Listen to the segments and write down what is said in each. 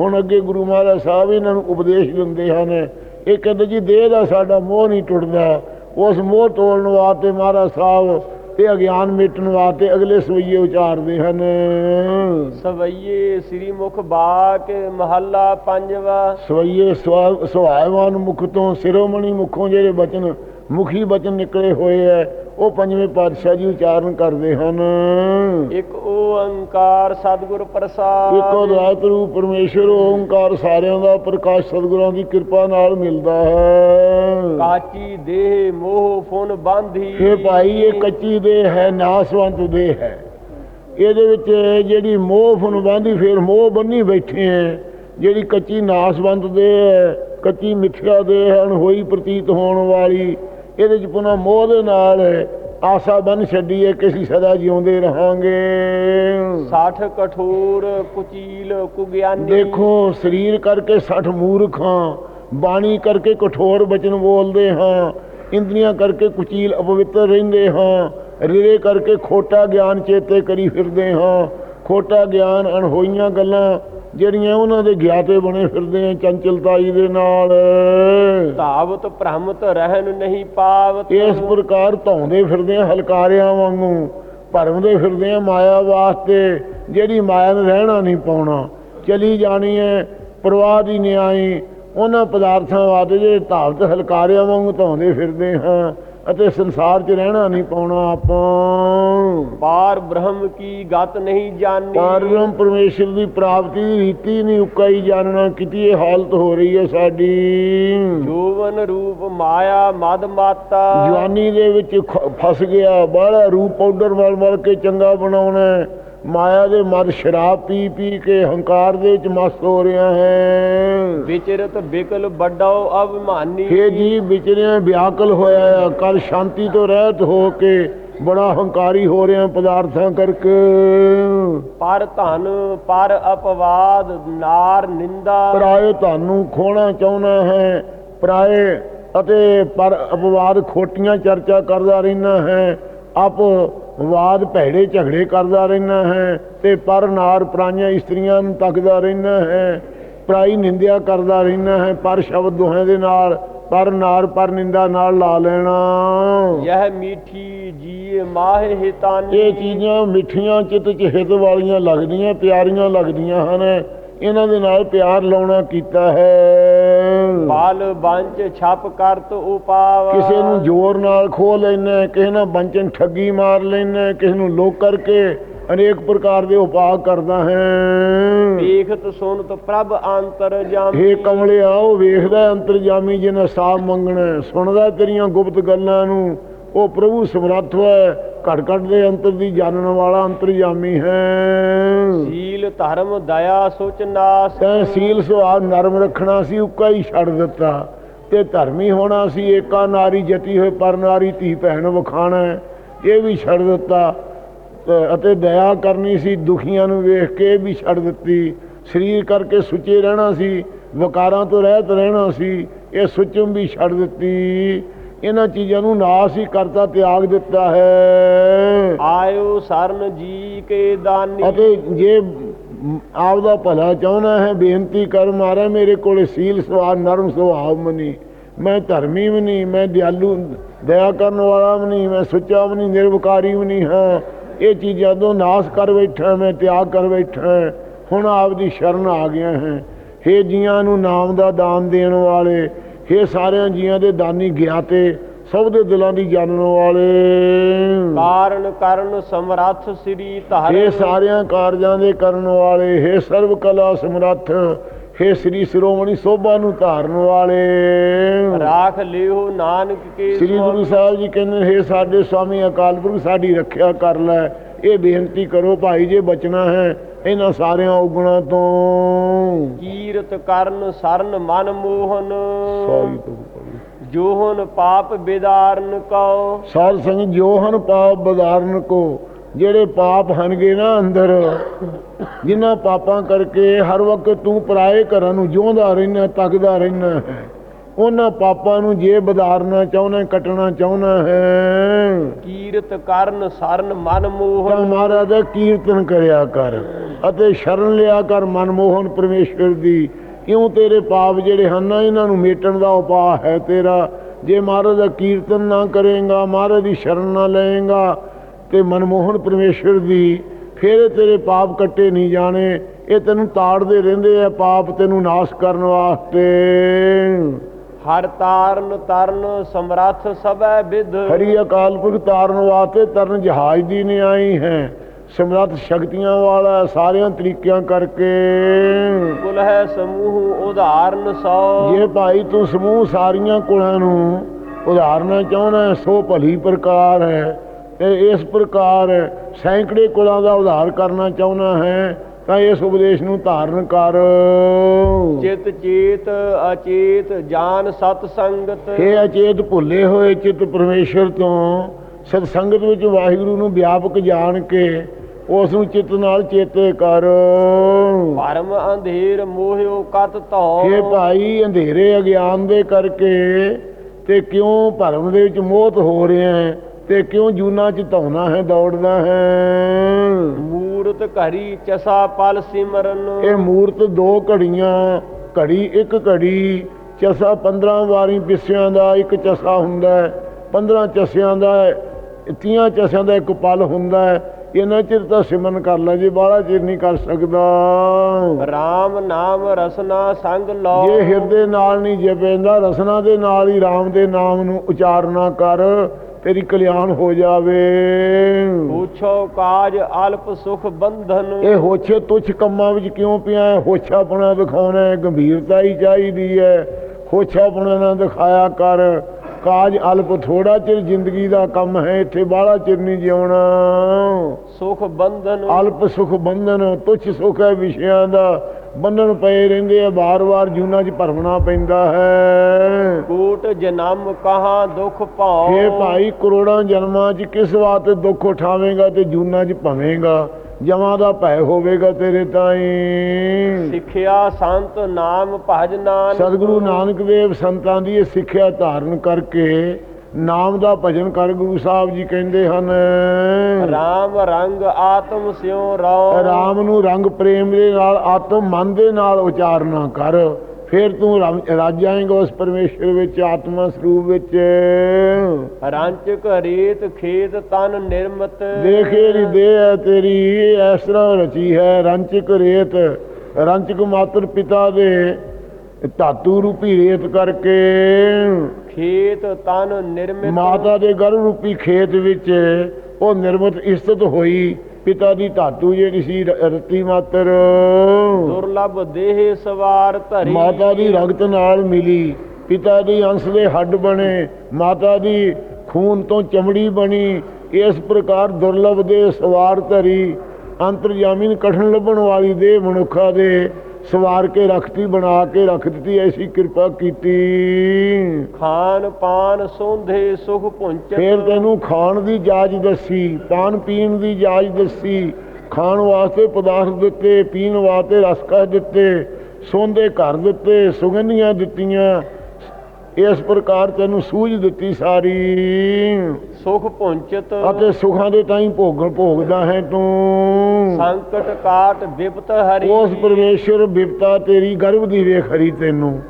ਹੁਣ ਅੱਗੇ ਗੁਰੂ ਮਹਾਰਾਜ ਸਾਹਿਬ ਇਹਨਾਂ ਨੂੰ ਉਪਦੇਸ਼ ਦਿੰਦੇ ਹਨ ਇਹ ਕਹਿੰਦੇ ਜੀ ਦੇਹ ਦਾ ਸਾਡਾ ਮੋਹ ਨਹੀਂ ਟੁੱਟਦਾ ਉਸ ਮੋਹ ਤੋੜਨ ਵਾਸਤੇ ਮਹਾਰਾਜ ਸਾਹਿਬ ਇਹ ਅਗਿਆਨ ਮਿਟਣ ਵਾਸਤੇ ਅਗਲੇ ਸਵਈਏ ਉਚਾਰਦੇ ਹਨ। ਸਵਈਏ ਸ੍ਰੀ ਮੁਖ ਬਾਕ ਮਹੱਲਾ ਪੰਜਵਾ। ਸਵਈਏ ਸਵਾ- ਸੁਹਾਇਵਾਨ ਮੁਖ ਤੋਂ ਸਿਰੋਮਣੀ ਮੁਖੋਂ ਜਿਹੜੇ ਬਚਨ ਮੁਖੀ ਬਚਨ ਨਿਕਲੇ ਹੋਏ ਐ। ਉਹ ਪੰਜਵੇਂ ਪਾਤਸ਼ਾਹ ਜੀ ਉਚਾਰਨ ਕਰਦੇ ਹਨ। ਇੱਕ ਓੰਕਾਰ ਸਤਿਗੁਰ ਪ੍ਰਸਾਦ। ਇੱਕੋ ਰੂਪ ਪਰਮੇਸ਼ਰ ਓੰਕਾਰ ਸਾਰਿਆਂ ਦਾ ਪ੍ਰਕਾਸ਼ ਸਤਿਗੁਰਾਂ ਦੀ ਕਿਰਪਾ ਨਾਲ ਮਿਲਦਾ ਹੈ। ਕਾਚੀ ਦੇਹ ਮੋਹ ਫੁਨ ਬਾਂਧੀ। ਇਹ ਭਾਈ ਇਹ ਕੱਚੀ ਦੇ ਹੈ ਨਾਸਵੰਤ ਦੇ ਹੈ। ਇਹਦੇ ਵਿੱਚ ਜਿਹੜੀ ਮੋਹ ਫਨਬੰਦੀ ਫਿਰ ਮੋਹ ਬੰਨੀ ਬੈਠੇ ਐ। ਜਿਹੜੀ ਕੱਚੀ ਨਾਸਵੰਤ ਦੇ ਹੈ ਕੱਚੀ ਮਿੱਥਿਆ ਦੇ ਹਨ ਹੋਈ ਪ੍ਰਤੀਤ ਹੋਣ ਵਾਲੀ। ਇਹਦੇ ਚ ਪੁਨः ਮੋਹ ਦੇ ਨਾਲ ਆਸਾ ਬਨ ਛੱਡੀ ਹੈ ਕਿ ਅਸੀਂ ਸਦਾ ਜਿਉਂਦੇ ਰਹਾਂਗੇ। ਸਾਠ ਕਠੋਰ ਕੁਚੀਲ ਕੁਗਿਆਨੀ। ਦੇਖੋ ਸਰੀਰ ਕਰਕੇ 60 ਮੂਰਖਾਂ ਬਾਣੀ ਕਰਕੇ ਕਠੋਰ ਬਚਨ ਬੋਲਦੇ ਹਾਂ ਇੰਦਰੀਆਂ ਕਰਕੇ ਕੁਚੀਲ ਅਪਵਿੱਤਰ ਰਹਿੰਦੇ ਹਾਂ ਰਿਰੇ ਕਰਕੇ ਖੋਟਾ ਗਿਆਨ ਚੇਤੇ ਕਰੀ ਫਿਰਦੇ ਹਾਂ ਖੋਟਾ ਗਿਆਨ ਅਣਹੋਈਆਂ ਗੱਲਾਂ ਜਿਹੜੀਆਂ ਉਹਨਾਂ ਦੇ ਗਿਆਤੇ ਬਣੇ ਫਿਰਦੇ ਆ ਚੰਚਲਤਾਈ ਦੇ ਨਾਲ। ਧਾਵਤ ਭ੍ਰਮਤ ਰਹਿਨ ਨਹੀਂ ਪਾਵਤ। ਇਸ ਪ੍ਰਕਾਰ ਧੌਂਦੇ ਫਿਰਦੇ ਆ ਹਲਕਾਰਿਆਂ ਵਾਂਗੂ ਭਰਮਦੇ ਫਿਰਦੇ ਆ ਮਾਇਆ ਵਾਸਤੇ ਜਿਹੜੀ ਮਾਇਆ ਨੂੰ ਰਹਿਣਾ ਨਹੀਂ ਪਾਉਣਾ। ਚਲੀ ਜਾਣੀ ਹੈ ਪ੍ਰਵਾਹ ਦੀ ਨਿਆਈ ਉਹਨਾਂ ਪਦਾਰਥਾਂ ਵਾਸਤੇ ਜਿਹੜੇ ਧਾਵਤ ਹਲਕਾਰਿਆਂ ਵਾਂਗੂ ਧੌਂਦੇ ਫਿਰਦੇ ਹਾਂ। ਅਤੇ ਸੰਸਾਰ 'ਚ ਰਹਿਣਾ ਨਹੀਂ ਪਾਉਣਾ ਆਪਾਂ। ਪਾਰ ਬ੍ਰਹਮ ਕੀ ਗਤ ਨਹੀਂ ਜਾਣੀ। ਪਰਮ ਪਰਮੇਸ਼ਰ ਦੀ ਪ੍ਰਾਪਤੀ ਦੀ ਰੀਤੀ ਨਹੀਂ ਉਕਾਈ ਜਾਣਨਾ ਕਿਤੀ ਇਹ ਹਾਲਤ ਹੋ ਰਹੀ ਹੈ ਸਾਡੀ। ਜੋਵਨ ਰੂਪ ਮਾਇਆ ਮਦ ਮਾਤਾ। ਜਵਾਨੀ ਦੇ ਵਿੱਚ ਫਸ ਗਿਆ ਬਾਹਲਾ ਰੂਪ ਪਾਊਡਰ ਮਲ ਮਲ ਕੇ ਚੰਗਾ ਬਣਾਉਣਾ। ਮਾਇਆ ਦੇ ਮਦ ਸ਼ਰਾਬ ਪੀ ਪੀ ਕੇ ਹੰਕਾਰ ਦੇ ਵਿੱਚ ਮਸਤ ਹੋ ਰਿਹਾ ਹੈ। ਵਿਚਰਤ ਬਿਕਲ ਵੱਡੋ ਅਭਿਮਾਨੀ। ਇਹ ਜੀ ਵਿਚਰਿਆ ਵਿਆਕਲ ਹੋਇਆ ਆ। ਕੱਲ ਸ਼ਾਂਤੀ ਤੋਂ ਰਹਿਤ ਹੋ ਕੇ ਬੜਾ ਹੰਕਾਰੀ ਹੋ ਰਿਹਾ ਪਦਾਰਥਾਂ ਕਰਕੇ। ਪਰ ਧਨ ਪਰ ਅਪਵਾਦ ਨਾਰ ਨਿੰਦਾ। ਪਰਾਏ ਤੁਹਾਨੂੰ ਖੋਣਾ ਚਾਹੁੰਦਾ ਹੈ। ਪਰਾਏ ਅਤੇ ਪਰ ਅਪਵਾਦ ਖੋਟੀਆਂ ਚਰਚਾ ਕਰਦਾ ਰਹਿਣਾ ਹੈ। ਆਪ ਵਾਦ ਭੈੜੇ ਝਗੜੇ ਕਰਦਾ ਰਹਿਣਾ ਹੈ ਤੇ ਪਰ ਨਾਰ ਪ੍ਰਾਈਆਂ ਇਸਤਰੀਆਂ ਨੂੰ ਤੱਕਦਾ ਰਹਿਣਾ ਹੈ। ਪ੍ਰਾਈ ਨਿੰਦਿਆ ਕਰਦਾ ਰਹਿਣਾ ਹੈ ਪਰ ਸ਼ਬਦ ਦੋਹਾਂ ਦੇ ਨਾਲ ਪਰ ਨਾਰ ਪਰ ਨਿੰਦਾ ਨਾਲ ਲਾ ਲੈਣਾ। ਯਹ ਮੀਠੀ ਜੀਏ ਮਾਹਿ ਹਿਤਾਨੀ। ਇਹ ਚੀਜ਼ਾਂ ਮਿੱਠੀਆਂ ਚਿੱਤ ਚ ਹਿੱਤ ਵਾਲੀਆਂ ਲੱਗਦੀਆਂ ਪਿਆਰੀਆਂ ਲੱਗਦੀਆਂ ਹਨ। ਇਹਨਾਂ ਦੇ ਨਾਲ ਪਿਆਰ ਲਾਉਣਾ ਕੀਤਾ ਹੈ। ਬਾਲ ਬੰਚ ਛਪ ਕਰਤ ਉਪਾਵ ਕਿਸੇ ਨੂੰ ਜ਼ੋਰ ਨਾਲ ਖੋ ਲੈਣਾ ਕਿਸੇ ਨਾਲ ਬੰਚਨ ਠੱਗੀ ਮਾਰ ਲੈਣਾ ਕਿਸੇ ਨੂੰ ਲੋਕ ਕਰਕੇ ਅਨੇਕ ਪ੍ਰਕਾਰ ਦੇ ਉਪਾਅ ਕਰਦਾ ਹੈ। ਵੇਖਤ ਸੁਨਤ ਪ੍ਰਭ ਅੰਤਰ ਜਾਮੀ। ਇਹ ਕਮਲਿਆ ਉਹ ਵੇਖਦਾ ਅੰਤਰਜਾਮੀ ਜਿਹਨੇ ਸਾਫ਼ ਮੰਗਣਾ ਸੁਣਦਾ ਤੇਰੀਆਂ ਗੁਪਤ ਗੱਲਾਂ ਨੂੰ। ਉਹ ਪ੍ਰਭੂ ਸਮਰੱਥ ਹੈ। ਘਟ ਘਟ ਦੇ ਅੰਤਰ ਦੀ ਜਾਣਨ ਵਾਲਾ ਅੰਤਰਜਾਮੀ ਹੈ। ਸੀਲ ਧਰਮ ਦਇਆ ਸੁਚ ਨਾਸ। ਤੈਂ ਸੀਲ ਸੁਭਾਅ ਨਰਮ ਰੱਖਣਾ ਸੀ ਉੱਕਾ ਹੀ ਛੱਡ ਦਿੱਤਾ। ਤੇ ਧਰਮੀ ਹੋਣਾ ਸੀ ਏਕਾ ਨਾਰੀ ਜਤੀ ਹੋਏ ਪਰ ਨਾਰੀ ਧੀ ਭੈਣ ਵਖਾਣਾ ਇਹ ਵੀ ਛੱਡ ਦਿੱਤਾ। ਅਤੇ ਦਇਆ ਕਰਨੀ ਸੀ ਦੁਖੀਆਂ ਨੂੰ ਵੇਖ ਕੇ ਵੀ ਛੱਡ ਦਿੱਤੀ। ਸਰੀਰ ਕਰਕੇ ਸੁੱਚੇ ਰਹਿਣਾ ਸੀ ਵਕਾਰਾਂ ਤੋਂ ਰਹਿਤ ਰਹਿਣਾ ਸੀ ਇਹ ਸੁਚਮ ਵੀ ਛੱਡ ਦਿੱਤੀ। ਇਹਨਾਂ ਚੀਜ਼ਾਂ ਨੂੰ ਨਾਸ ਹੀ ਕਰਤਾ ਤਿਆਗ ਦਿੱਤਾ ਹੈ। ਆਇਓ ਸਰਨ ਜੀ ਕੇ ਦਾਨੀ। ਅਤੇ ਜੇ ਆਪ ਦਾ ਭਲਾ ਚਾਹੁੰਦਾ ਹੈ ਬੇਨਤੀ ਕਰ ਮਾਰਾ ਮੇਰੇ ਕੋਲੇ ਸੀਲ ਸਵਾਰ ਨਰਮ ਸੁਭਾਵ ਮਨੀ ਮੈਂ ਧਰਮੀ ਵੀ ਨਹੀਂ ਮੈਂ ਦਿਆਲੂ ਦਇਆ ਕਰਨ ਵਾਲਾ ਵੀ ਨਹੀਂ ਮੈਂ ਸੁੱਚਾ ਵੀ ਨਹੀਂ ਨਿਰਵਕਾਰੀ ਵੀ ਨਹੀਂ ਹਾਂ। ਇਹ ਚੀਜ਼ਾਂ ਤੋਂ ਨਾਸ ਕਰ ਬੈਠਾ ਮੈਂ ਤਿਆਗ ਕਰ ਬੈਠਾ। ਹੁਣ ਆਪ ਦੀ ਸ਼ਰਨ ਆ ਗਿਆ ਹੈ। ਹੇ ਜੀਆਂ ਨੂੰ ਨਾਮ ਦਾ ਦਾਨ ਦੇਣ ਵਾਲੇ ਹੇ ਸਾਰਿਆਂ ਜੀਆਂ ਦੇ ਦਾਨੀ ਗਿਆਤੇ ਸਭ ਦੇ ਦਿਲਾਂ ਦੀ ਜਾਣਨ ਵਾਲੇ ਕਾਰਨ ਕਰਨ ਸਮਰੱਥ ਸ੍ਰੀ ਧਰ ਇਹ ਸਾਰਿਆਂ ਕਾਰਜਾਂ ਦੇ ਕਰਨ ਵਾਲੇ हे ਸਰਬ ਕਲਾ ਸਮਰੱਥ हे ਸ੍ਰੀ ਸ਼੍ਰੋਮਣੀ ਸੋਭਾ ਨੂੰ ਧਾਰਨ ਵਾਲੇ ਰਾਖ ਲਿਓ ਨਾਨਕ ਕੇ ਸ੍ਰੀ ਗੁਰੂ ਸਾਹਿਬ ਜੀ ਕਹਿੰਦੇ हे ਸਾਡੇ ਸਵਾਮੀ ਅਕਾਲ ਪੁਰਖ ਸਾਡੀ ਰੱਖਿਆ ਕਰ ਲੈ ਇਹ ਬੇਨਤੀ ਕਰੋ ਭਾਈ ਜੇ ਬਚਣਾ ਹੈ ਇਹਨਾਂ ਸਾਰਿਆਂ ਉਗਣਾ ਤੋਂ। ਕੀਰਤ ਕਰਨ ਸਰਨ ਮਨ ਮੋਹਨ। ਤੋਂ ਜੋਹਨ ਪਾਪ ਬਿਦਾਰਨ ਕਉ। ਸਾਧ ਸੰਗ ਜੋ ਹਨ ਪਾਪ ਬਦਾਰਨ ਕੋ। ਜਿਹੜੇ ਪਾਪ ਹਨਗੇ ਨਾ ਅੰਦਰ ਜਿਨ੍ਹਾਂ ਪਾਪਾਂ ਕਰਕੇ ਹਰ ਵਕਤ ਤੂੰ ਪਰਾਏ ਘਰਾਂ ਨੂੰ ਜਿਉਂਦਾ ਰਹਿਣਾ ਤੱਕਦਾ ਰਹਿਣਾ ਉਹਨਾਂ ਪਾਪਾਂ ਨੂੰ ਜੇ ਬਦਾਰਨਾ ਚਾਹੁੰਦਾ ਕੱਟਣਾ ਚਾਹੁੰਦਾ ਹੈ। ਕੀਰਤ ਕਰਨ ਸਰਨ ਮਨ ਮੋਹਨ ਮਹਾਰਾਜ ਦਾ ਕੀਰਤਨ ਕਰਿਆ ਕਰ ਅਤੇ ਸ਼ਰਨ ਲਿਆ ਕਰ ਮਨਮੋਹਨ ਪਰਮੇਸ਼ਵਰ ਦੀ। ਕਿਉਂ ਤੇਰੇ ਪਾਪ ਜਿਹੜੇ ਹਨ ਨਾ ਇਹਨਾਂ ਨੂੰ ਮੇਟਣ ਦਾ ਉਪਾਅ ਹੈ ਤੇਰਾ। ਜੇ ਮਹਾਰਾਜ ਦਾ ਕੀਰਤਨ ਨਾ ਕਰੇਗਾ ਮਹਾਰਾਜ ਦੀ ਸ਼ਰਨ ਨਾ ਲਏਗਾ ਤੇ ਮਨਮੋਹਨ ਪਰਮੇਸ਼ਵਰ ਦੀ ਫਿਰ ਤੇਰੇ ਪਾਪ ਕੱਟੇ ਨਹੀਂ ਜਾਣੇ। ਇਹ ਤੈਨੂੰ ਤਾੜਦੇ ਰਹਿੰਦੇ ਆ ਪਾਪ ਤੈਨੂੰ ਨਾਸ਼ ਕਰਨ ਵਾਸਤੇ। ਹਰ ਤਾਰਨ ਤਰਨ ਸਮਰੱਥ ਸਭੈ ਵਿਦ ਹਰੀ ਅਕਾਲ ਪੁਰਖ ਤਾਰਨ ਵਾਸਤੇ ਤਰਨ ਜਹਾਜ਼ ਦੀ ਨਹੀਂ ਆਈ ਹੈ। ਸਮਰੱਥ ਸ਼ਕਤੀਆਂ ਵਾਲਾ ਸਾਰਿਆਂ ਤਰੀਕਿਆਂ ਕਰਕੇ। ਕੁਲ ਹੈ ਸਮੂਹ ਉਦਾਹਰਨ ਸੋ। ਜੇ ਭਾਈ ਤੂੰ ਸਮੂਹ ਸਾਰੀਆਂ ਕੁਲਾਂ ਨੂੰ ਉਦਾਹਰਨਾ ਚਾਹੁੰਦਾ ਸੋ ਭਲੀ ਪ੍ਰਕਾਰ ਹੈ। ਤੇ ਇਸ ਪ੍ਰਕਾਰ ਸੈਂਕੜੇ ਕੁਲਾਂ ਦਾ ਉਧਾਰ ਕਰਨਾ ਚਾਹੁੰਦਾ ਹੈ। ਤਾਂ ਇਸ ਉਪਦੇਸ਼ ਨੂੰ ਧਾਰਨ ਕਰ। ਚਿਤ ਚੇਤ ਅਚੇਤ ਜਾਨ ਸਤ ਸੰਗਤ। ਇਹ ਅਚੇਤ ਭੁੱਲੇ ਹੋਏ ਚਿੱਤ ਪਰਮੇਸ਼ਰ ਤੋਂ ਸਤ ਸੰਗਤ ਵਿੱਚ ਵਾਹਿਗੁਰੂ ਨੂੰ ਵਿਆਪਕ ਜਾਣ ਕੇ ਉਸ ਨੂੰ ਚਿੱਤ ਨਾਲ ਚੇਤੇ ਕਰ। ਭਰਮ ਅੰਧੇਰ ਮੋਹਿਓ ਕਤ ਧੋ। ਇਹ ਭਾਈ ਅੰਧੇਰੇ ਅਗਿਆਨ ਦੇ ਕਰਕੇ ਤੇ ਕਿਉਂ ਭਰਮ ਦੇ ਵਿੱਚ ਮੋਹਤ ਹੋ ਰਿਹਾ ਹੈ? ਤੇ ਕਿਉਂ ਜੂਨਾ ਚ ਧੌਣਾ ਹੈ ਦੌੜਦਾ ਹੈ? ਮੂਰਤ ਘਰੀ ਚਸਾ ਪਲ ਸਿਮਰਨ। ਇਹ ਮੂਰਤ ਦੋ ਘੜੀਆਂ ਘੜੀ ਇੱਕ ਘੜੀ ਚਸਾ 15 ਵਾਰੀ ਪਿੱਸਿਆਂ ਦਾ ਇੱਕ ਚਸਾ ਹੁੰਦਾ ਹੈ 15 ਚਸਿਆਂ ਦਾ 30 ਚਸਿਆਂ ਦਾ ਇੱਕ ਪਲ ਹੁੰਦਾ ਹੈ। ਇਹਨਾਂ ਚਿਰ ਤਾਂ ਸਿਮਰਨ ਕਰ ਲੈ ਜੇ ਬਾਹਲਾ ਚਿਰ ਨਹੀਂ ਕਰ ਸਕਦਾ। RAM ਨਾਮ ਰਸਨਾ ਸੰਗ ਲੋ ਜੇ ਹਿਰਦੇ ਨਾਲ ਨਹੀਂ ਜਪੇਂਦਾ ਰਸਨਾ ਦੇ ਨਾਲ ਹੀ RAM ਦੇ ਨਾਮ ਨੂੰ ਉਚਾਰਨਾ ਕਰ। ਤੇਰੀ ਕਲਿਆਣ ਹੋ ਜਾਵੇ। ਪੁੱਛੋ ਕਾਜ ਅਲਪ ਸੁਖ ਬੰਧਨ। ਇਹ ਹੋਛੇ ਤੁਛ ਕੰਮਾਂ ਵਿੱਚ ਕਿਉਂ ਪਿਆ ਹੈ? ਹੋਛਾਪਣਾ ਦਿਖਾਉਣਾ ਹੈ ਗੰਭੀਰਤਾ ਹੀ ਚਾਹੀਦੀ ਹੈ। ਹੋਛਾਪਣਾ ਨਾ ਦਿਖਾਇਆ ਕਰ। ਕਾਜ ਅਲਪ ਥੋੜਾ ਚਿਰ ਜ਼ਿੰਦਗੀ ਦਾ ਕੰਮ ਹੈ ਇੱਥੇ ਬਾਹਲਾ ਚਿਰ ਨਹੀਂ ਜਿਉਣਾ। ਸੁਖ ਬੰਧਨ। ਅਲਪ ਸੁਖ ਬੰਧਨ ਤੁਛ ਸੁਖ ਹੈ ਵਿਸ਼ਿਆਂ ਦਾ। ਬੰਧਨ ਪਏ ਰਹਿੰਦੇ ਆ ਵਾਰ-ਵਾਰ ਜੂਨਾ 'ਚ ਭਰਮਣਾ ਪੈਂਦਾ ਹੈ। ਕੋਟ ਜਨਮ ਕਹਾ ਦੁਖ ਭਾਉ? ਇਹ ਭਾਈ ਕਰੋੜਾਂ ਜਨਮਾਂ 'ਚ ਕਿਸ ਵਾਸਤੇ ਦੁੱਖ ਉਠਾਵੇਂਗਾ ਤੇ ਜੂਨਾ 'ਚ ਭਵੇਂਗਾ? ਜਮਾਂ ਦਾ ਭੈ ਹੋਵੇਗਾ ਤੇਰੇ ਤਾਈਂ। ਸਿੱਖਿਆ ਸੰਤ ਨਾਮ ਭਜ ਨਾਨਕ। ਸਤਿਗੁਰੂ ਨਾਨਕ ਦੇਵ ਸੰਤਾਂ ਦੀ ਇਹ ਸਿੱਖਿਆ ਧਾਰਨ ਕਰਕੇ ਨਾਮ ਦਾ ਭਜਨ ਕਰ ਗੁਰੂ ਸਾਹਿਬ ਜੀ ਕਹਿੰਦੇ ਹਨ। ਰਾਮ ਰੰਗ ਆਤਮ ਸਿਉ ਰਉ ਰਾਮ ਨੂੰ ਰੰਗ ਪ੍ਰੇਮ ਦੇ ਨਾਲ ਆਤਮ ਮਨ ਦੇ ਨਾਲ ਉਚਾਰਨਾ ਕਰ। ਫਿਰ ਤੂੰ ਰੱਜ ਜਾਏਂਗਾ ਉਸ ਪਰਮੇਸ਼ਰ ਵਿੱਚ ਆਤਮਾ ਸਰੂਪ ਵਿੱਚ। ਰੰਚਕ ਰੇਤ ਖੇਤ ਤਨ ਨਿਰਮਤ। ਦੇਖ ਇਹਦੀ ਦੇਹ ਹੈ ਤੇਰੀ ਇਸ ਤਰ੍ਹਾਂ ਰਚੀ ਹੈ ਰੰਚਕ ਰੇਤ। ਰੰਚਕ ਮਾਤਰ ਪਿਤਾ ਦੇ ਧਾਤੂ ਰੂਪੀ ਰੇਤ ਕਰਕੇ। ਖੇਤ ਤਨ ਨਿਰਮਿਤ। ਮਾਤਾ ਦੇ ਗਰਭ ਰੂਪੀ ਖੇਤ ਵਿੱਚ ਉਹ ਨਿਰਮਿਤ ਇਸਤਤ ਹੋਈ। ਪਿਤਾ ਦੀ ਧਾਤੂ ਜਿਹੜੀ ਸੀ ਰਤੀ ਮਾਤਰ। ਦੁਰਲਭ ਦੇਹ ਸਵਾਰ ਧਰੀ। ਮਾਤਾ ਦੀ ਰਗਤ ਨਾਲ ਮਿਲੀ। ਪਿਤਾ ਦੀ ਅੰਸ਼ ਦੇ ਹੱਡ ਬਣੇ। ਮਾਤਾ ਦੀ ਖੂਨ ਤੋਂ ਚਮੜੀ ਬਣੀ। ਇਸ ਪ੍ਰਕਾਰ ਦੁਰਲਭ ਦੇ ਸਵਾਰ ਧਰੀ। ਅੰਤਰਜਾਮੀ ਕਠਨ ਲੱਭਣ ਵਾਲੀ ਦੇ ਮਨੁੱਖਾ ਦੇ ਸਵਾਰ ਕੇ ਰਖਤੀ ਬਣਾ ਕੇ ਰੱਖ ਦਿੱਤੀ ਐਸੀ ਕਿਰਪਾ ਕੀਤੀ। ਖਾਨ ਪਾਨ ਸੋਂਧੇ ਸੁਖ ਪੁੰਚਤ ਫਿਰ ਤੈਨੂੰ ਖਾਣ ਦੀ ਜਾਚ ਦੱਸੀ ਪਾਨ ਪੀਣ ਦੀ ਜਾਚ ਦੱਸੀ ਖਾਣ ਵਾਸਤੇ ਪਦਾਰਥ ਦਿੱਤੇ ਪੀਣ ਵਾਸਤੇ ਰਸਕਾ ਦਿੱਤੇ ਸੌਂਦੇ ਘਰ ਦਿੱਤੇ ਸੁਗੰਧੀਆਂ ਦਿੱਤੀਆਂ। ਇਸ ਪ੍ਰਕਾਰ ਤੈਨੂੰ ਸੂਝ ਦਿੱਤੀ ਸਾਰੀ। ਸੁਖ ਪੁੰਚਤ ਅਤੇ ਸੁਖਾਂ ਦੇ ਤਾਈਂ ਭੋਗਣ ਭੋਗਦਾ ਹੈ ਤੂੰ। ਸੰਕਟ ਕਾਟ ਵਿਪਤ ਹਰੀ। ਉਸ ਪਰਮੇਸ਼ਰ ਬਿਪਤਾ ਤੇਰੀ ਗਰਭ ਦੀ ਵੇਖ ਹਰੀ ਤੈਨੂੰ।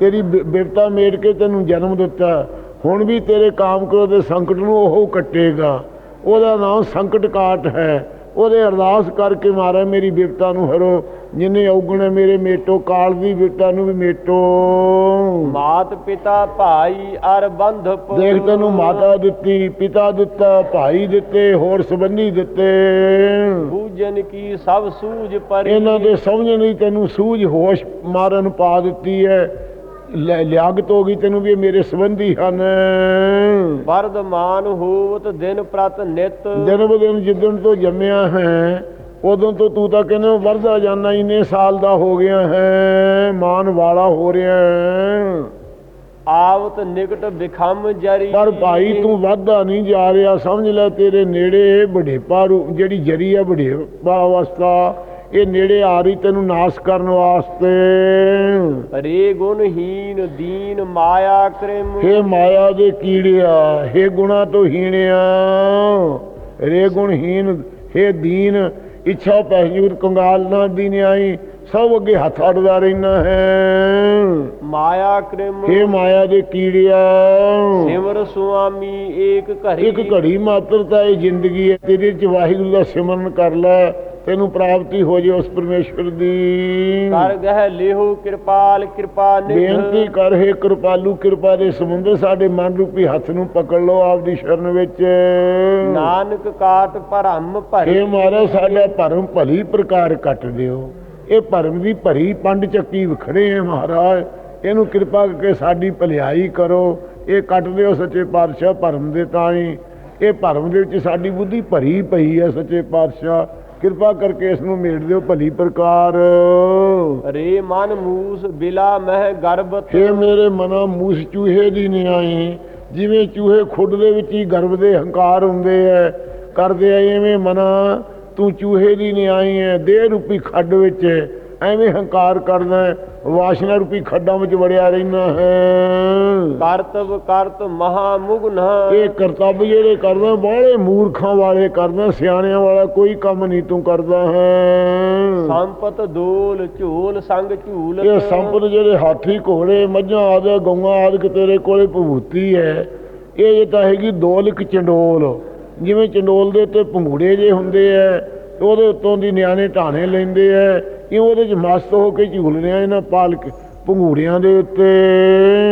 ਤੇਰੀ ਬਿਪਤਾ ਮੇੜ ਕੇ ਤੈਨੂੰ ਜਨਮ ਦਿੱਤਾ। ਹੁਣ ਵੀ ਤੇਰੇ ਕਾਮ ਕ੍ਰੋਧ ਦੇ ਸੰਕਟ ਨੂੰ ਉਹ ਕੱਟੇਗਾ। ਉਹਦਾ ਨਾਮ ਸੰਕਟ ਕਾਟ ਹੈ। ਉਹਦੇ ਅਰਦਾਸ ਕਰਕੇ ਮਾਰਾ ਮੇਰੀ ਬਿਪਤਾ ਨੂੰ ਹਰੋ ਜਿਨੇ ਔਗਣੇ ਮੇਰੇ ਮੇਟੋ ਕਾਲ ਦੀ ਬਿਪਤਾ ਨੂੰ ਵੀ ਮੇਟੋ। ਮਾਤ ਪਿਤਾ ਭਾਈ ਅਰ ਬੰਧਪ ਦੇਖ ਤੈਨੂੰ ਮਾਤਾ ਦਿੱਤੀ ਪਿਤਾ ਦਿੱਤਾ ਭਾਈ ਦਿੱਤੇ ਹੋਰ ਸੰਬੰਧੀ ਦਿੱਤੇ। ਬੂਜਨ ਕੀ ਸਭ ਸੂਝ ਪਰੀ। ਇਹਨਾਂ ਦੇ ਸਮਝਣ ਲਈ ਤੈਨੂੰ ਸੂਝ ਹੋਸ਼ ਮਾਰਨ ਪਾ ਦਿੱਤੀ ਹੈ। ਲਿ- ਲਿਆਕਤ ਹੋ ਗਈ ਤੈਨੂੰ ਵੀ ਮੇਰੇ ਸੰਬੰਧੀ ਹਨ। ਵਰਦਮਾਨ ਹੋਵਤ ਦਿਨ ਪ੍ਰਤ ਨਿਤ। ਦਿਨ ਜਿੱਦਣ ਤੋਂ ਜੰਮਿਆ ਹੈ ਉਦੋਂ ਤੋਂ ਤੂੰ ਤਾਂ ਕਹਿੰਦਾ ਵਰਦਾ ਜਾਣਾ ਇੰਨੇ ਸਾਲ ਦਾ ਹੋ ਗਿਆ ਹੈ ਮਾਨ ਵਾਲਾ ਹੋ ਰਿਹਾ ਹੈ। ਆਵਤ ਨਿਕਟ ਬਿਖਮ ਜਰੀ। ਪਰ ਭਾਈ ਤੂੰ ਵਾਧਾ ਨਹੀਂ ਜਾ ਰਿਹਾ ਸਮਝ ਲੈ ਤੇਰੇ ਨੇੜੇ ਬੜੇਪਾ ਜਿਹੜੀ ਜਰੀ ਹੈ ਬੜੇਪਾ ਅਵਸਥਾ ਇਹ ਨੇੜੇ ਆ ਰਹੀ ਤੈਨੂੰ ਨਾਸ ਕਰਨ ਵਾਸਤੇ। ਰੇ ਗੁਣਹੀਨ ਦੀਨ ਮਾਇਆ ਕ੍ਰਿਮ ਹੇ ਮਾਇਆ ਦੇ ਕੀੜਿਆ ਹੇ ਗੁਣਾ ਤੋਂ ਹੀਣਿਆ। ਰੇ ਗੁਣਹੀਨ ਹੇ ਦੀਨ ਇੱਛਾ ਪਹਿਜੂਰ ਕੰਗਾਲ ਨਾ ਦੀਨਿਆਈ ਸਭ ਅੱਗੇ ਹੱਥ ਅੜਦਾ ਰਹਿਣਾ ਹੈ। ਮਾਇਆ ਕ੍ਰਿਮ ਹੇ ਮਾਇਆ ਦੇ ਕੀੜਿਆ। ਸਿਮਰ ਸੁਆਮੀ ਏਕ ਘੜੀ। ਇੱਕ ਘੜੀ ਮਾਤਰ ਤਾਂ ਇਹ ਜ਼ਿੰਦਗੀ ਹੈ ਤੇਰੇ ਚ ਵਾਹਿਗੁਰੂ ਦਾ ਸਿਮਰਨ ਕਰ ਲੈ। ਤੈਨੂੰ ਪ੍ਰਾਪਤੀ ਹੋ ਜੇ ਉਸ ਪਰਮੇਸ਼ਵਰ ਦੀ। ਕਰ ਗਹਿ ਲਿਹੋ ਕਿਰਪਾਲ ਕਿਰਪਾ ਬੇਨਤੀ ਨਿਧ ਕਰ ਹੈ ਕਿਰਪਾਲੂ ਕਿਰਪਾ ਦੇ ਸਮੁੰਦਰ ਸਾਡੇ ਮਨ ਰੂਪੀ ਹੱਥ ਨੂੰ ਪਕੜ ਲਓ ਆਪਦੀ ਸ਼ਰਨ ਵਿੱਚ। ਨਾਨਕ ਕਾਟ ਭਰਮ ਭਰੇ। ਇਹ ਮਾਰਾ ਸਾਡਾ ਭਰਮ ਭਲੀ ਪ੍ਰਕਾਰ ਕੱਟ ਦਿਓ। ਇਹ ਭਰਮ ਦੀ ਭਰੀ ਪੰਡ ਚੱਕੀ ਵਿਖੜੇ ਹੈ ਮਹਾਰਾਜ। ਇਹਨੂੰ ਕਿਰਪਾ ਕਰਕੇ ਸਾਡੀ ਭਲਾਈ ਕਰੋ। ਇਹ ਕੱਟ ਦਿਓ ਸੱਚੇ ਪਾਤਸ਼ਾਹ ਭਰਮ ਦੇ ਤਾਈ। ਇਹ ਭਰਮ ਦੇ ਵਿੱਚ ਸਾਡੀ ਬੁੱਧੀ ਭਰੀ ਪਈ ਹੈ ਸੱਚੇ ਪਾਤਸ਼ਾਹ। ਕਿਰਪਾ ਕਰਕੇ ਇਸ ਨੂੰ ਮੇੜ ਦਿਓ ਭਲੀ ਪ੍ਰਕਾਰ। ਰੇ ਮਨ ਮੂਸ ਬਿਲਾ ਮਹਿ ਗਰਭਤ ਹੇ ਮੇਰੇ ਮਨਾ ਮੂਸ ਚੂਹੇ ਦੀ ਨਿਆਈ ਜਿਵੇਂ ਚੂਹੇ ਖੁੱਡ ਦੇ ਵਿੱਚ ਹੀ ਗਰਭ ਦੇ ਹੰਕਾਰ ਹੁੰਦੇ ਐ ਕਰਦੇ ਐ ਐਵੇਂ ਮਨਾ ਤੂੰ ਚੂਹੇ ਦੀ ਨਿਆਈ ਐ ਦੇਹ ਰੂਪੀ ਖੱਡ ਵਿੱਚ ਐਵੇਂ ਹੰਕਾਰ ਕਰਦਾ ਵਾਸ਼ਨਾ ਰੂਪੀ ਖੱਡਾਂ ਵਿੱਚ ਵੜਿਆ ਰਹਿਣਾ ਹੈ। ਕਰਤਵ ਕਰਤ ਮਹਾ ਮੁਗਨ ਇਹ ਕਰਤੱਵ ਜਿਹੜੇ ਕਰਦਾ ਬਾਹਲੇ ਮੂਰਖਾਂ ਵਾਲੇ ਕਰਦਾ ਸਿਆਣਿਆਂ ਵਾਲਾ ਕੋਈ ਕੰਮ ਨਹੀਂ ਤੂੰ ਕਰਦਾ ਹੈ। ਸੰਪਤ ਦੋਲ ਝੋਲ ਸੰਗ ਇਹ ਝੂਲ ਸੰਪਤ ਜਿਹੜੇ ਹਾਥੀ ਘੋੜੇ ਮੱਝਾਂ ਆਦਿ ਗਊਆਂ ਆਦਿ ਤੇਰੇ ਕੋਲੇ ਭਭੂਤੀ ਹੈ। ਇਹ ਜੇ ਤਾਂ ਹੈਗੀ ਦੋਲਕ ਚੰਡੋਲ। ਜਿਵੇਂ ਚੰਡੋਲ ਦੇ ਉੱਤੇ ਭੰਗੂੜੇ ਜੇ ਹੁੰਦੇ ਐ ਉਹਦੇ ਉੱਤੋਂ ਦੀ ਨਿਆਣੇ ਢਾਣੇ ਲੈਂਦੇ ਐ ਇਹ ਉਹਦੇ 'ਚ ਮਸਤ ਹੋ ਕੇ ਝੂਲਨੇ ਆ ਇਹਨਾਂ ਪਾਲਕ ਭੰਗੂੜਿਆਂ ਦੇ ਉੱਤੇ।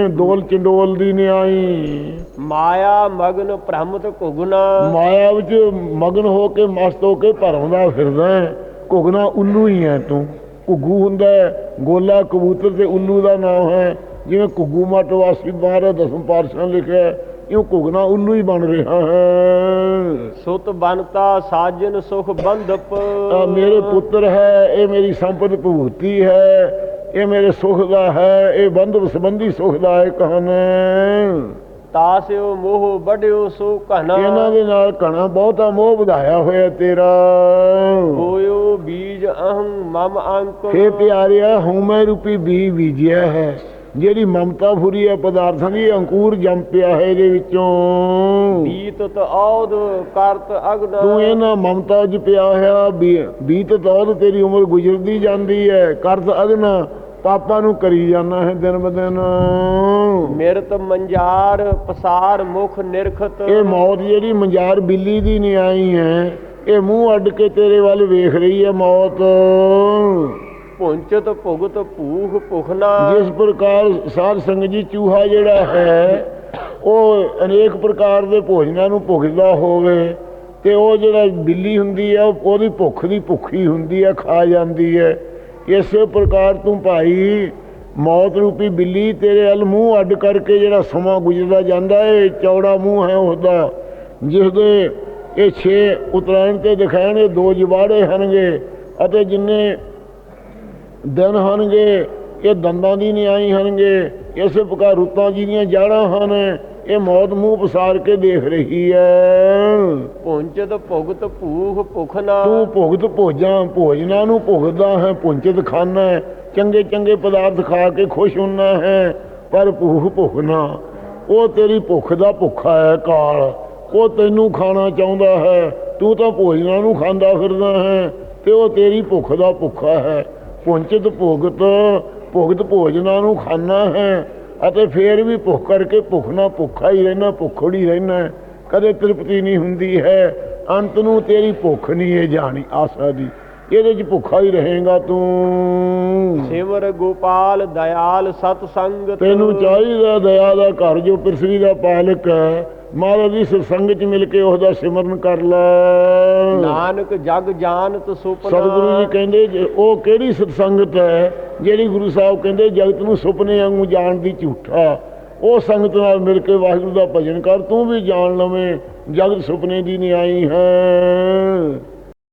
ਦੋਲ ਚੰਡੋਲ ਦੀ ਨਿਆਈ। ਮਾਇਆ ਮਗਨ ਭ੍ਰਮਤ ਘੁਗਨਾ ਮਾਇਆ ਵਿੱਚ ਮਗਨ ਹੋ ਕੇ ਮਸਤ ਹੋ ਕੇ ਭਰਉਂਦਾ ਫਿਰਦਾ। ਘੁਗਨਾ ਉੱਲੂ ਹੀ ਹੈ ਤੂੰ। ਘੁੱਗੂ ਹੁੰਦਾ ਗੋਲਾ ਕਬੂਤਰ ਤੇ ਉੱਲੂ ਦਾ ਨਾਮ ਹੈ। ਜਿਵੇਂ ਘੁੱਗੂ ਮੱਟ ਵਾਸੀ ਬਾਹਰ ਦਸਮ ਪਾਤਸ਼ਾਹ ਲਿਖਿਆ ਇਉਂ ਘੁਗਨਾ ਉੱਲੂ ਹੀ ਬਣ ਰਿਹਾ ਹੈ। ਸੁਤ ਬਨਤਾ ਸਾਜਨ ਸੁਖ ਬੰਧਪ। ਆ ਮੇਰੇ ਪੁੱਤਰ ਹੈ ਇਹ ਮੇਰੀ ਸੰਪਤ ਭੂਤੀ ਹੈ ਇਹ ਮੇਰੇ ਸੁਖ ਦਾ ਹੈ ਇਹ ਬੰਧੁ ਸੰਬੰਧੀ ਸੁਖ ਦਾ ਹੈ ਕਹਨ ਤਾਸਿਓ ਮੋਹ ਬੜਿਓ ਸੋ ਘਨਾ ਇਹਨਾਂ ਦੇ ਨਾਲ ਕਣਾ ਬਹੁਤਾ ਮੋਹ ਵਧਾਇਆ ਹੋਇਆ ਤੇਰਾ। ਹੋਇਓ ਬੀਜ ਅਹੰ ਮਮ ਅੰਕ। ਹੇ ਪਿਆਰਿਆ ਹਉਮੈ ਰੂਪੀ ਬੀ ਬੀਜਿਆ ਹੈ। ਜਿਹੜੀ ਮਮਤਾ ਫੁਰੀ ਹੈ ਪਦਾਰਥਾਂ ਦੀ ਅੰਕੁਰ ਜੰਮ ਪਿਆ ਹੈ ਇਹਦੇ ਵਿੱਚੋਂ। ਬੀਤਤ ਔਦ ਕਰਤ ਅਗਨ ਤੂੰ ਇਹਨਾਂ ਮਮਤਾ 'ਚ ਪਿਆ ਹੋਇਆ ਬੀ- ਬੀਤ ਤੌਰ ਤੇਰੀ ਉਮਰ ਗੁਜ਼ਰਦੀ ਜਾਂਦੀ ਹੈ। ਕਰਤ ਅਗਨਾ ਪਾਪਾਂ ਨੂੰ ਕਰੀ ਜਾਣਾ ਹੈ ਦਿਨ ਬ ਦਿਨ। ਮਿਰਤ ਮੰਜਾਰ ਪਸਾਰ ਮੁਖ ਨਿਰਖਤ। ਇਹ ਮੌਤ ਜਿਹੜੀ ਮੰਜਾਰ ਬਿੱਲੀ ਦੀ ਨਹੀਂ ਆਈ ਹੈ ਇਹ ਮੂੰਹ ਅੱਡ ਕੇ ਤੇਰੇ ਵੱਲ ਵੇਖ ਰਹੀ ਹੈ ਮੌਤ। ਪੁੰਚਤ ਭੁਗਤ ਭੂਖ ਭੁਖਨਾ ਜਿਸ ਪ੍ਰਕਾਰ ਸਾਧ ਸੰਗਤ ਜੀ ਚੂਹਾ ਜਿਹੜਾ ਹੈ, ਉਹ ਅਨੇਕ ਪ੍ਰਕਾਰ ਦੇ ਭੋਜਨਾਂ ਨੂੰ ਭੁਗਦਾ ਹੋਵੇ ਤੇ ਉਹ ਜਿਹੜਾ ਬਿੱਲੀ ਹੁੰਦੀ ਹੈ, ਉਹਦੀ ਭੁੱਖ ਦੀ ਭੁੱਖੀ ਹੁੰਦੀ ਹੈ, ਖਾ ਜਾਂਦੀ ਹੈ। ਇਸੇ ਪ੍ਰਕਾਰ ਤੂੰ ਭਾਈ ਮੌਤ ਰੂਪੀ ਬਿੱਲੀ ਤੇਰੇ ਵੱਲ ਮੂੰਹ ਅੱਡ ਕਰਕੇ ਜਿਹੜਾ ਸਮਾਂ ਗੁਜ਼ਰਦਾ ਜਾਂਦਾ ਹੈ ਚੌੜਾ ਮੂੰਹ ਹੈ ਉਹਦਾ, ਜਿਸ ਦੇ ਇਹ ਛੇ ਉਤਰਾਇਣ ਤੇ ਦਿਖਾਣੇ ਦੋ ਜਵਾੜੇ ਹਨਗੇ ਅਤੇ ਜਿੰਨੇ ਦਿਨ ਹਨਗੇ ਇਹ ਦੰਦਾਂ ਦੀ ਨਿਆਈ ਹਨਗੇ ਇਸੇ ਪ੍ਰਕਾਰ ਰੁੱਤਾਂ ਜੀ ਦੀਆਂ ਜੜਾਂ ਹਨ ਇਹ ਮੌਤ ਮੂੰਹ ਪਸਾਰ ਕੇ ਦੇਖ ਰਹੀ ਹੈ ਪੁੰਚਤ ਭੁਗਤ ਭੂਖ ਭੁਖਨਾ। ਤੂੰ ਭੁਗਤ ਭੋਜਾਂ ਭੋਜਨਾਂ ਨੂੰ ਭੁਗਦਾ ਹੈ ਪੁੰਚਤ ਖਾਨਾ ਹੈ ਚੰਗੇ ਚੰਗੇ ਪਦਾਰਥ ਖਾ ਕੇ ਖੁਸ਼ ਹੁੰਨਾ ਹੈ ਪਰ ਭੂਖ ਭੁਖਣਾ ਉਹ ਤੇਰੀ ਭੁੱਖ ਦਾ ਭੁੱਖਾ ਹੈ ਕਾਲ। ਉਹ ਤੈਨੂੰ ਖਾਣਾ ਚਾਹੁੰਦਾ ਹੈ ਤੂੰ ਤਾਂ ਭੋਜਨਾਂ ਨੂੰ ਖਾਂਦਾ ਫਿਰਦਾ ਹੈ ਤੇ ਉਹ ਤੇਰੀ ਭੁੱਖ ਦਾ ਭੁੱਖਾ ਹੈ। ਪੁੰਚਤ ਭੁਗਤ ਭੁਗਤ ਭੋਜਨਾਂ ਨੂੰ ਖਾਣਾ ਹੈ ਅਤੇ ਫੇਰ ਵੀ ਭੁੱਖ ਕਰਕੇ ਭੁੱਖ ਨਾਲ ਭੁੱਖਾ ਹੀ ਰਹਿਣਾ ਭੁੱਖੜੀ ਰਹਿਣਾ ਕਦੇ ਤ੍ਰਿਪਤੀ ਨਹੀਂ ਹੁੰਦੀ ਹੈ। ਅੰਤ ਨੂੰ ਤੇਰੀ ਭੁੱਖ ਨਹੀਂ ਇਹ ਜਾਣੀ ਆਸਾ ਦੀ। ਇਹਦੇ 'ਚ ਭੁੱਖਾ ਹੀ ਰਹੇਗਾ ਤੂੰ। ਸਿਮਰ ਗੋਪਾਲ ਦਇਆਲ ਸਤ ਸੰਗਤ ਤੈਨੂੰ ਚਾਹੀਦਾ ਦਇਆ ਦਾ ਘਰ ਜੋ ਪ੍ਰਿਥਵੀ ਦਾ ਪਾਲਕ ਹੈ ਮਹਾਰਾਜ ਦੀ ਸਤਸੰਗ 'ਚ ਮਿਲ ਕੇ ਉਹਦਾ ਸਿਮਰਨ ਕਰ ਲੈ। ਨਾਨਕ ਜਗ ਜਾਣਤ ਸੁਪਨਾ। ਸਤਿਗੁਰੂ ਜੀ ਕਹਿੰਦੇ ਜੇ ਉਹ ਕਿਹੜੀ ਸਤਸੰਗਤ ਹੈ ਜਿਹੜੀ ਗੁਰੂ ਸਾਹਿਬ ਕਹਿੰਦੇ ਜਗਤ ਨੂੰ ਸੁਪਨੇ ਵਾਂਗੂ ਜਾਣਦੀ ਝੂਠਾ। ਉਹ ਸੰਗਤ ਨਾਲ ਮਿਲ ਕੇ ਵਾਹਿਗੁਰੂ ਦਾ ਭਜਨ ਕਰ ਤੂੰ ਵੀ ਜਾਣ ਲਵੇਂ ਜਗਤ ਸੁਪਨੇ ਦੀ ਨਹੀਂ ਆਈ ਹੈ।